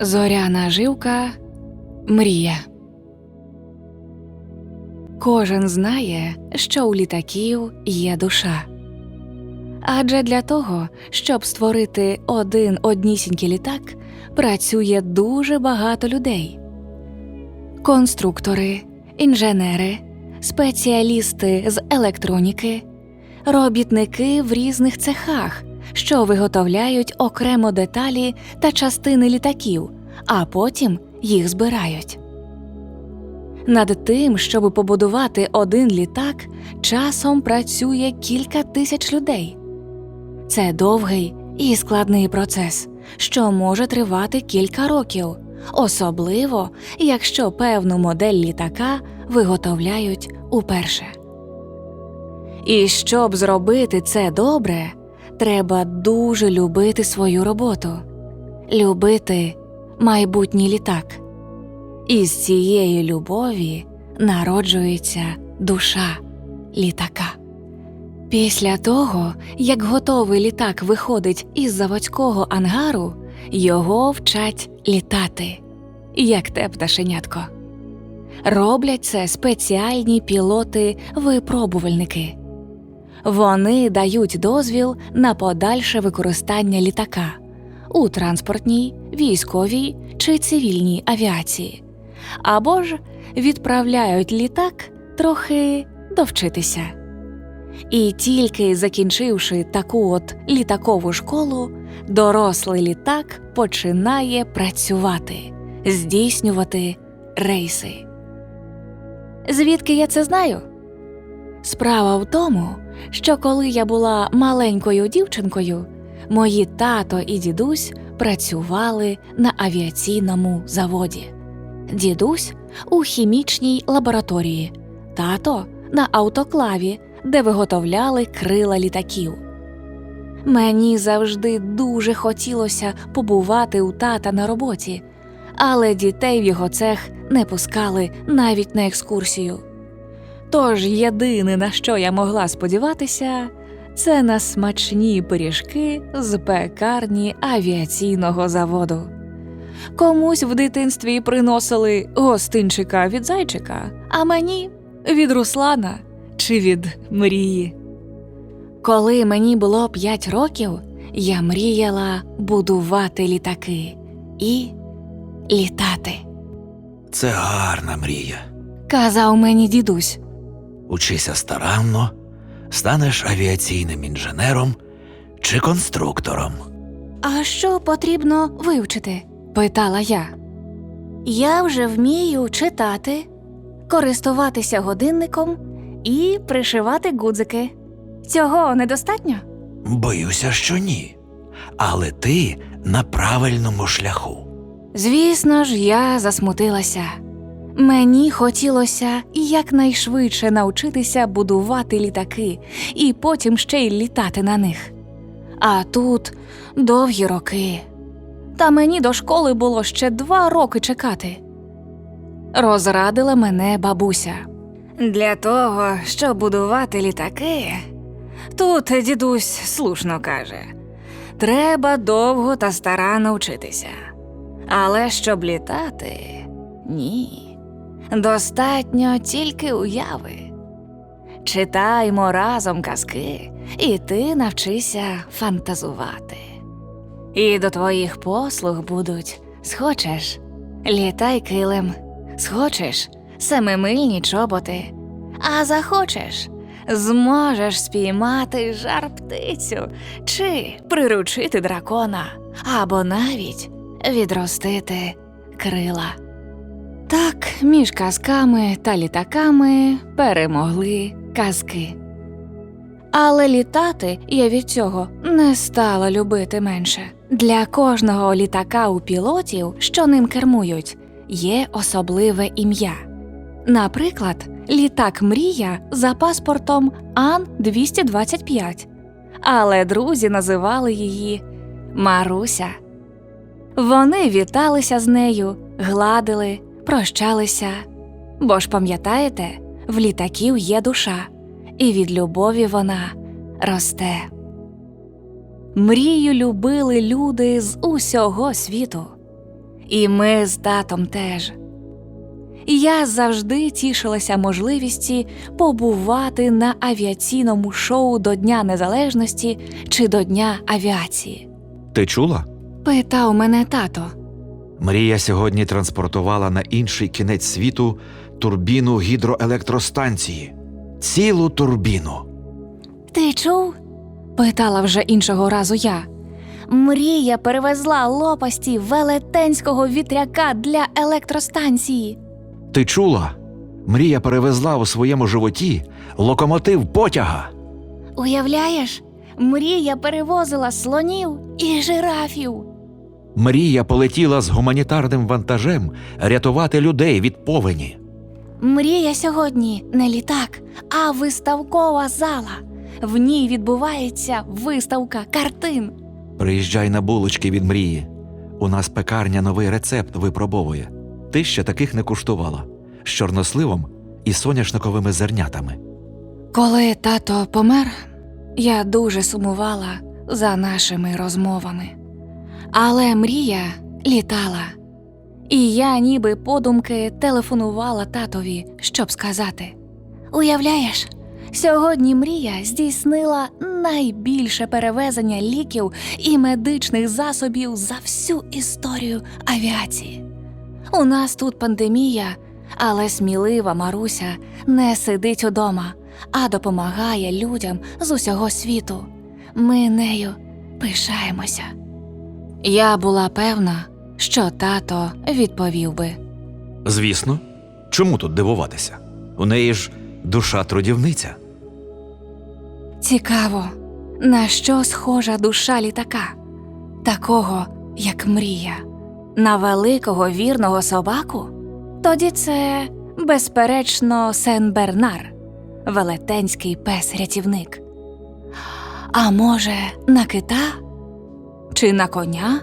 Зоряна жилка мрія. Кожен знає, що у літаків є душа. Адже для того, щоб створити один однісінький літак, працює дуже багато людей: конструктори, інженери, спеціалісти з електроніки, робітники в різних цехах, що виготовляють окремо деталі та частини літаків, а потім їх збирають. Над тим, щоб побудувати один літак, часом працює кілька тисяч людей. Це довгий і складний процес, що може тривати кілька років, особливо якщо певну модель літака виготовляють уперше. І щоб зробити це добре, треба дуже любити свою роботу, любити майбутній літак. І з цієї любові народжується душа літака. Після того, як готовий літак виходить із заводського ангару, його вчать літати, як те пташенятко. Роблять це спеціальні пілоти-випробувальники. Вони дають дозвіл на подальше використання літака у транспортній, військовій чи цивільній авіації, або ж відправляють літак трохи довчитися. І тільки закінчивши таку от літакову школу, дорослий літак починає працювати, здійснювати рейси. Звідки я це знаю? Справа в тому, що коли я була маленькою дівчинкою, мої тато і дідусь працювали на авіаційному заводі. Дідусь у хімічній лабораторії, тато на автоклаві, де виготовляли крила літаків. Мені завжди дуже хотілося побувати у тата на роботі, але дітей в його цех не пускали навіть на екскурсію. Тож єдине, на що я могла сподіватися, це на смачні пиріжки з пекарні авіаційного заводу. Комусь в дитинстві приносили гостинчика від зайчика, а мені від Руслана чи від мрії. Коли мені було п'ять років, я мріяла будувати літаки і літати. Це гарна мрія. Казав мені дідусь. Учися старанно, станеш авіаційним інженером чи конструктором. А що потрібно вивчити? питала я. Я вже вмію читати, користуватися годинником і пришивати гудзики. Цього недостатньо? Боюся, що ні. Але ти на правильному шляху. Звісно ж, я засмутилася. Мені хотілося якнайшвидше навчитися будувати літаки і потім ще й літати на них. А тут довгі роки. Та мені до школи було ще два роки чекати. Розрадила мене бабуся. Для того, щоб будувати літаки, тут дідусь слушно каже, треба довго та старанно вчитися. Але щоб літати, ні. Достатньо тільки уяви. Читаймо разом казки, і ти навчися фантазувати. І до твоїх послуг будуть схочеш, літай килим, схочеш семимильні чоботи, а захочеш, зможеш спіймати жар птицю чи приручити дракона, або навіть відростити крила. Так, між казками та літаками перемогли казки. Але літати я від цього не стала любити менше. Для кожного літака у пілотів, що ним кермують, є особливе ім'я. Наприклад, літак Мрія за паспортом Ан 225 але друзі називали її Маруся. Вони віталися з нею, гладили, прощалися. Бо ж пам'ятаєте, в літаків є душа, і від любові вона росте. Мрію любили люди з усього світу. І ми з татом теж. Я завжди тішилася можливості побувати на авіаційному шоу до Дня Незалежності чи до Дня авіації. Ти чула? Питав мене тато. Мрія сьогодні транспортувала на інший кінець світу турбіну гідроелектростанції. Цілу турбіну. Ти чув? питала вже іншого разу я. Мрія перевезла лопасті велетенського вітряка для електростанції. Ти чула? Мрія перевезла у своєму животі локомотив потяга. Уявляєш, мрія перевозила слонів і жирафів. Мрія полетіла з гуманітарним вантажем рятувати людей від повені. Мрія сьогодні не літак, а виставкова зала. В ній відбувається виставка картин. Приїжджай на булочки від мрії. У нас пекарня новий рецепт випробовує. Ти ще таких не куштувала з чорносливом і соняшниковими зернятами. Коли тато помер, я дуже сумувала за нашими розмовами. Але мрія літала, і я ніби подумки телефонувала татові, щоб сказати: Уявляєш, сьогодні мрія здійснила найбільше перевезення ліків і медичних засобів за всю історію авіації. У нас тут пандемія, але смілива Маруся не сидить удома, а допомагає людям з усього світу. Ми нею пишаємося. Я була певна, що тато відповів би. Звісно, чому тут дивуватися? У неї ж душа трудівниця. Цікаво, на що схожа душа літака, такого, як мрія, на великого вірного собаку? Тоді це, безперечно, Сен Бернар, велетенський пес-рятівник. А може, на кита? Чи на коня?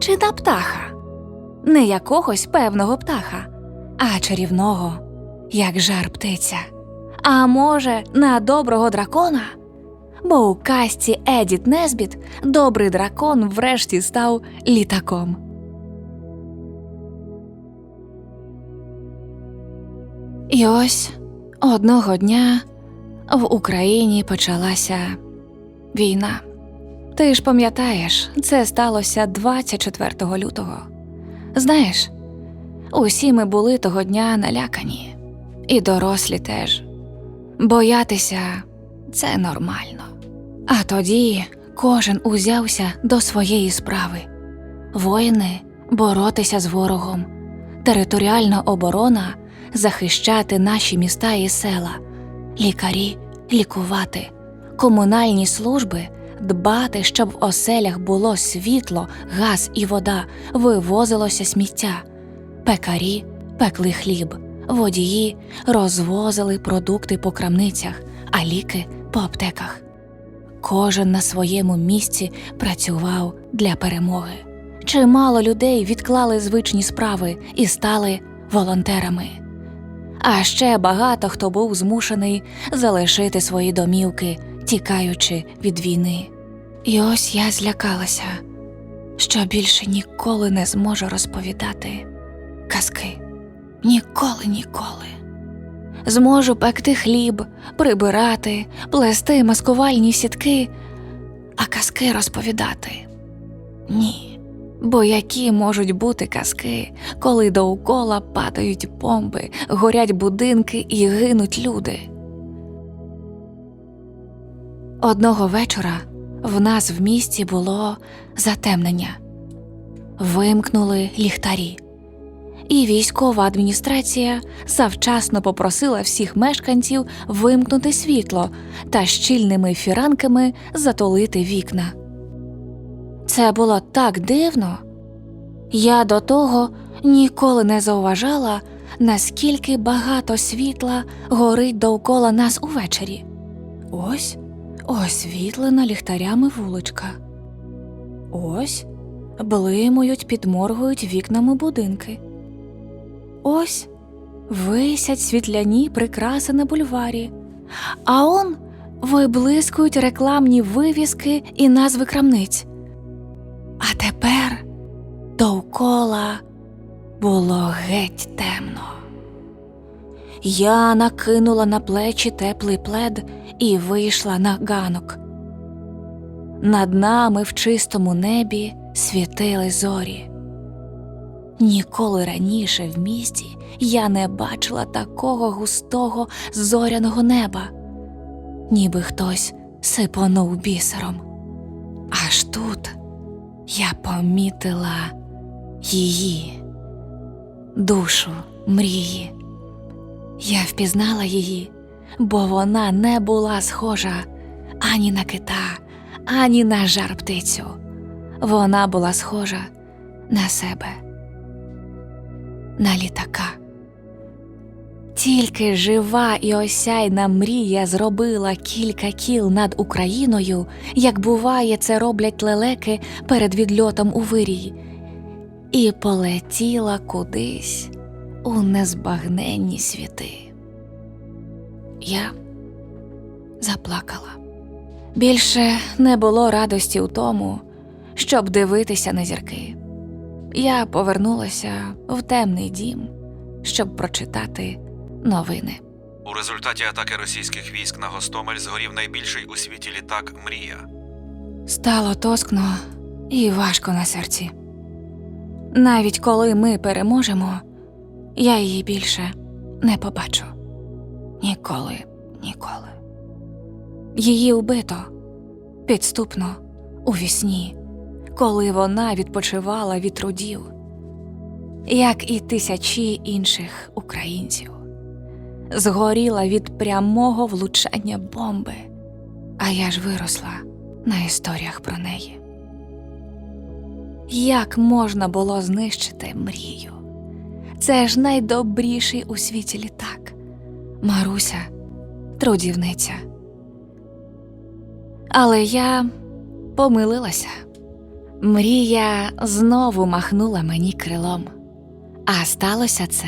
Чи на птаха? Не якогось певного птаха, а чарівного, як жар птиця. А може, на доброго дракона? Бо у казці Едіт Несбіт добрий дракон врешті став літаком. І ось одного дня в Україні почалася війна. Ти ж пам'ятаєш, це сталося 24 лютого. Знаєш, усі ми були того дня налякані, і дорослі теж. Боятися це нормально. А тоді кожен узявся до своєї справи. Воїни боротися з ворогом, територіальна оборона захищати наші міста і села, лікарі лікувати, комунальні служби дбати, щоб в оселях було світло, газ і вода, вивозилося сміття, пекарі пекли хліб, водії розвозили продукти по крамницях, а ліки по аптеках. Кожен на своєму місці працював для перемоги. Чимало людей відклали звичні справи і стали волонтерами. А ще багато хто був змушений залишити свої домівки, тікаючи від війни. І ось я злякалася, що більше ніколи не зможу розповідати казки. Ніколи, ніколи. Зможу пекти хліб, прибирати, плести маскувальні сітки, а казки розповідати. Ні. Бо які можуть бути казки, коли довкола падають бомби, горять будинки і гинуть люди. Одного вечора в нас в місті було затемнення. Вимкнули ліхтарі. І військова адміністрація завчасно попросила всіх мешканців вимкнути світло та щільними фіранками затулити вікна. Це було так дивно. Я до того ніколи не зауважала, наскільки багато світла горить довкола нас увечері. Ось освітлена ліхтарями вуличка. Ось блимають, підморгують вікнами будинки. Ось висять світляні прикраси на бульварі, а он виблискують рекламні вивіски і назви крамниць. А тепер Довкола було геть темно. Я накинула на плечі теплий плед і вийшла на ганок. Над нами в чистому небі світили зорі. Ніколи раніше в місті я не бачила такого густого зоряного неба, ніби хтось сипонув бісером. Аж тут я помітила її, душу мрії. Я впізнала її, бо вона не була схожа ані на кита, ані на жар птицю. Вона була схожа на себе, на літака. Тільки жива і осяйна мрія зробила кілька кіл над Україною, як буває, це роблять лелеки перед відльотом у вирій, і полетіла кудись у незбагненні світи. Я заплакала. Більше не було радості у тому, щоб дивитися на зірки. Я повернулася в темний дім, щоб прочитати новини. У результаті атаки російських військ на Гостомель згорів найбільший у світі літак Мрія. Стало тоскно і важко на серці. Навіть коли ми переможемо, я її більше не побачу. Ніколи, ніколи. Її вбито підступно у вісні, коли вона відпочивала від трудів, як і тисячі інших українців. Згоріла від прямого влучання бомби, а я ж виросла на історіях про неї. Як можна було знищити мрію? Це ж найдобріший у світі літак. Маруся, трудівниця. Але я помилилася. Мрія знову махнула мені крилом. А сталося це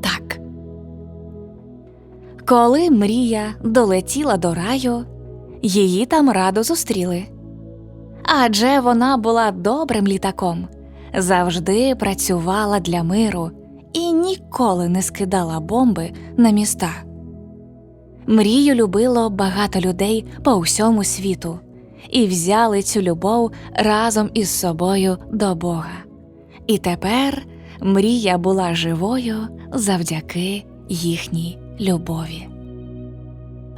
так. Коли мрія долетіла до раю, її там радо зустріли. Адже вона була добрим літаком, завжди працювала для миру і ніколи не скидала бомби на міста. Мрію любило багато людей по всьому світу і взяли цю любов разом із собою до Бога. І тепер мрія була живою завдяки їхній любові.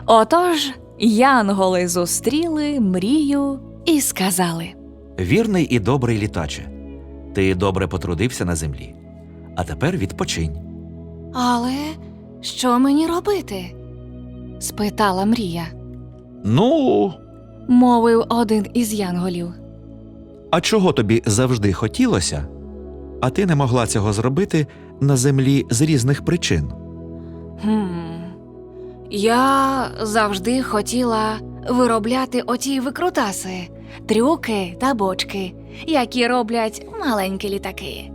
Отож, янголи зустріли мрію і сказали. Вірний і добрий літаче. Ти добре потрудився на землі. А тепер відпочинь. Але що мені робити? спитала Мрія, Ну, мовив один із янголів. а чого тобі завжди хотілося, а ти не могла цього зробити на землі з різних причин? Хм. Я завжди хотіла виробляти оті викрутаси, трюки та бочки, які роблять маленькі літаки.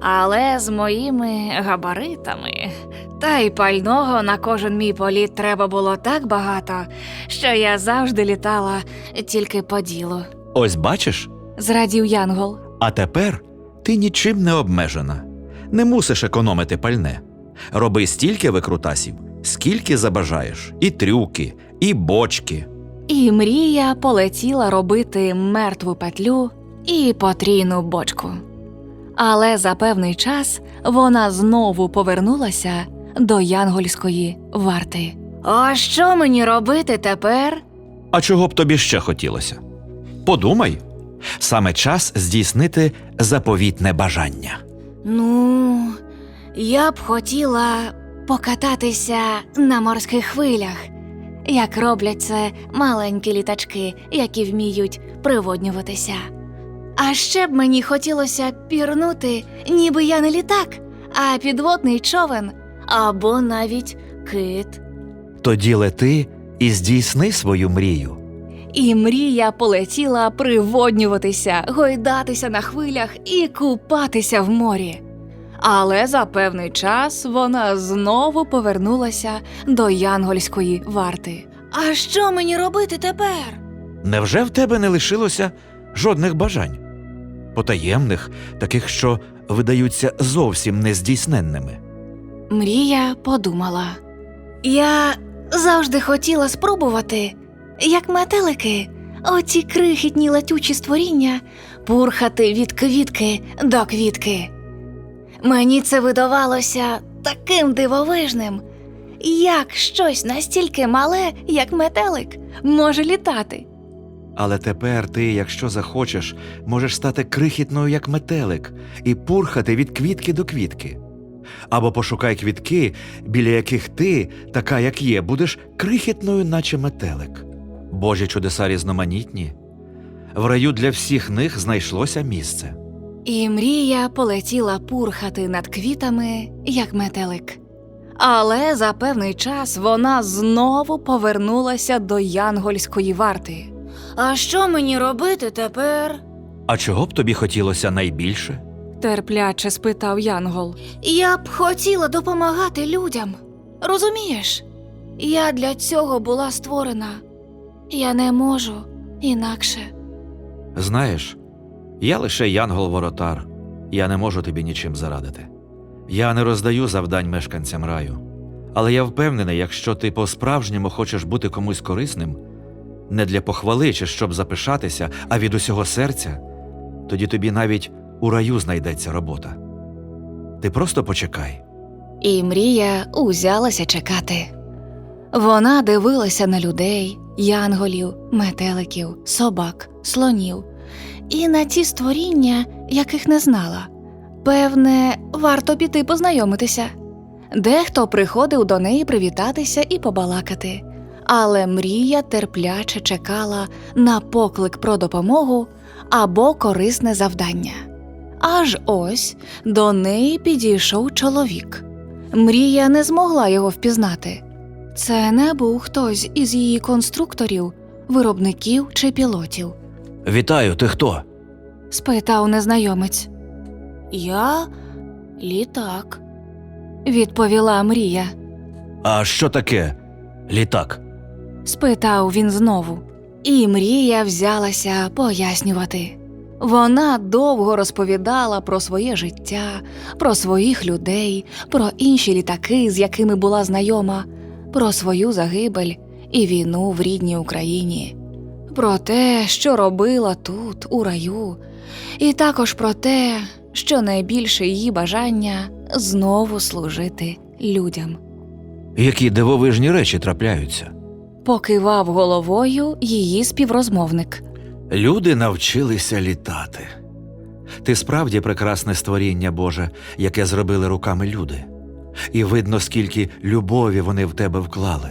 Але з моїми габаритами та й пального на кожен мій політ треба було так багато, що я завжди літала тільки по ділу. Ось бачиш, Зрадів Янгол. а тепер ти нічим не обмежена, не мусиш економити пальне. Роби стільки викрутасів, скільки забажаєш, і трюки, і бочки. І мрія полетіла робити мертву петлю і потрійну бочку. Але за певний час вона знову повернулася до янгольської варти. А що мені робити тепер? А чого б тобі ще хотілося? Подумай, саме час здійснити заповітне бажання. Ну, я б хотіла покататися на морських хвилях, як роблять це маленькі літачки, які вміють приводнюватися. А ще б мені хотілося пірнути, ніби я не літак, а підводний човен або навіть кит. Тоді лети і здійсни свою мрію. І мрія полетіла приводнюватися, гойдатися на хвилях і купатися в морі. Але за певний час вона знову повернулася до янгольської варти. А що мені робити тепер? Невже в тебе не лишилося жодних бажань? Потаємних, таких, що видаються зовсім нездійсненними. Мрія подумала. Я завжди хотіла спробувати, як метелики, оці крихітні летючі створіння, пурхати від квітки до квітки. Мені це видавалося таким дивовижним, як щось настільки мале, як метелик, може літати. Але тепер ти, якщо захочеш, можеш стати крихітною, як метелик, і пурхати від квітки до квітки. Або пошукай квітки, біля яких ти, така як є, будеш крихітною, наче метелик. Божі чудеса різноманітні. В раю для всіх них знайшлося місце. І мрія полетіла пурхати над квітами, як метелик. Але за певний час вона знову повернулася до янгольської варти. А що мені робити тепер? А чого б тобі хотілося найбільше? терпляче спитав Янгол. Я б хотіла допомагати людям. Розумієш? Я для цього була створена. Я не можу інакше. Знаєш, я лише янгол-воротар, я не можу тобі нічим зарадити. Я не роздаю завдань мешканцям раю. Але я впевнений, якщо ти по-справжньому хочеш бути комусь корисним, не для похвали чи щоб запишатися, а від усього серця, тоді тобі навіть у раю знайдеться робота. Ти просто почекай. І мрія узялася чекати. Вона дивилася на людей, янголів, метеликів, собак, слонів і на ті створіння, яких не знала. Певне, варто піти познайомитися. Дехто приходив до неї привітатися і побалакати, але мрія терпляче чекала на поклик про допомогу або корисне завдання. Аж ось до неї підійшов чоловік. Мрія не змогла його впізнати. Це не був хтось із її конструкторів, виробників чи пілотів, Вітаю, ти хто? спитав незнайомець. Я літак, відповіла Мрія. А що таке літак? Спитав він знову. І мрія взялася пояснювати. Вона довго розповідала про своє життя, про своїх людей, про інші літаки, з якими була знайома, про свою загибель і війну в рідній Україні, про те, що робила тут, у раю, і також про те, що найбільше її бажання знову служити людям. Які дивовижні речі трапляються? Покивав головою її співрозмовник. Люди навчилися літати. Ти справді прекрасне створіння Боже, яке зробили руками люди. І видно, скільки любові вони в тебе вклали.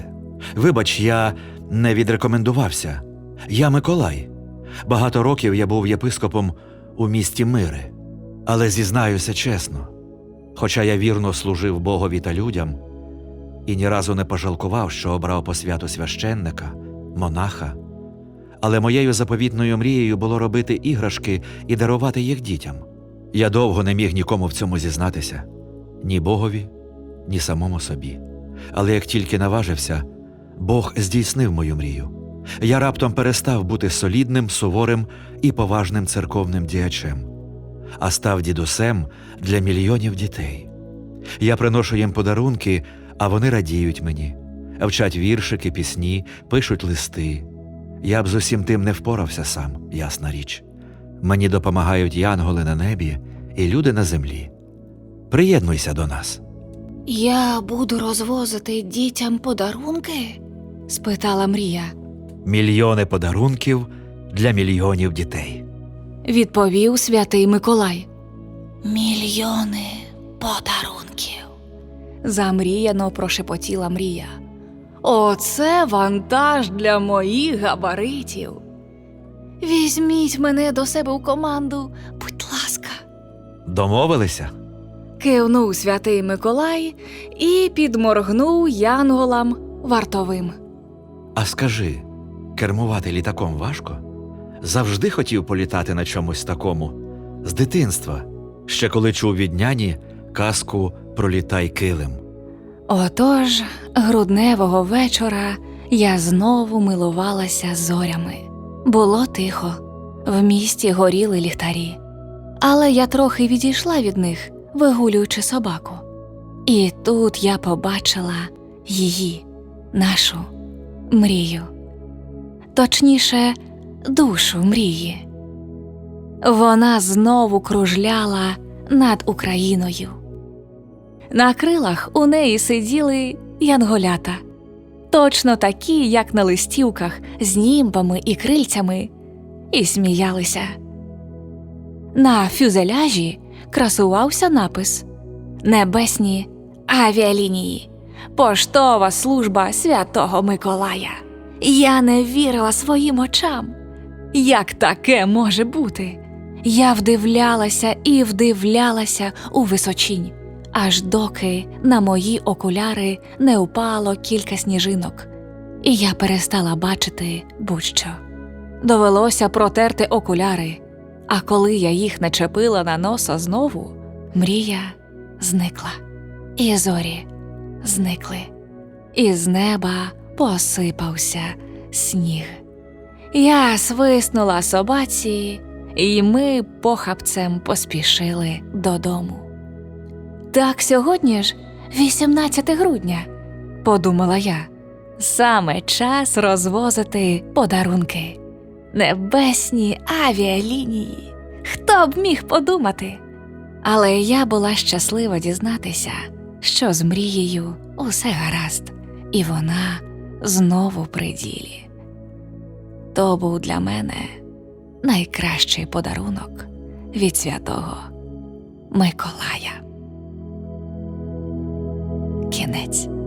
Вибач, я не відрекомендувався. Я Миколай. Багато років я був єпископом у місті Мири. Але зізнаюся чесно, хоча я вірно служив Богові та людям і ні разу не пожалкував, що обрав по святу священника, монаха. Але моєю заповітною мрією було робити іграшки і дарувати їх дітям. Я довго не міг нікому в цьому зізнатися ні Богові, ні самому собі. Але як тільки наважився, Бог здійснив мою мрію. Я раптом перестав бути солідним, суворим і поважним церковним діячем, а став дідусем для мільйонів дітей. Я приношу їм подарунки, а вони радіють мені, вчать віршики, пісні, пишуть листи. Я б з усім тим не впорався сам, ясна річ. Мені допомагають янголи на небі і люди на землі. Приєднуйся до нас. Я буду розвозити дітям подарунки? спитала Мрія. Мільйони подарунків для мільйонів дітей. Відповів святий Миколай. Мільйони подарунків. Замріяно прошепотіла Мрія. Оце вантаж для моїх габаритів. Візьміть мене до себе у команду, будь ласка. Домовилися? Кивнув святий Миколай і підморгнув янголам вартовим. А скажи, кермувати літаком важко? Завжди хотів політати на чомусь такому. З дитинства, ще коли чув від няні казку Пролітай килим. Отож, грудневого вечора я знову милувалася зорями. Було тихо, в місті горіли ліхтарі. Але я трохи відійшла від них, вигулюючи собаку. І тут я побачила її, нашу мрію. Точніше, душу мрії. Вона знову кружляла над Україною. На крилах у неї сиділи янголята, точно такі, як на листівках, з німбами і крильцями, і сміялися. На фюзеляжі красувався напис Небесні авіалінії, поштова служба Святого Миколая. Я не вірила своїм очам. Як таке може бути? Я вдивлялася і вдивлялася у височінь, аж доки на мої окуляри не упало кілька сніжинок, і я перестала бачити будь-що. Довелося протерти окуляри, а коли я їх начепила на носа знову, мрія зникла, і зорі зникли, і з неба посипався сніг. Я свиснула собаці, і ми похапцем поспішили додому. Так сьогодні ж 18 грудня, подумала я, саме час розвозити подарунки. Небесні авіалінії. Хто б міг подумати? Але я була щаслива дізнатися, що з мрією усе гаразд, і вона знову при ділі. То був для мене найкращий подарунок від святого Миколая. Кінець.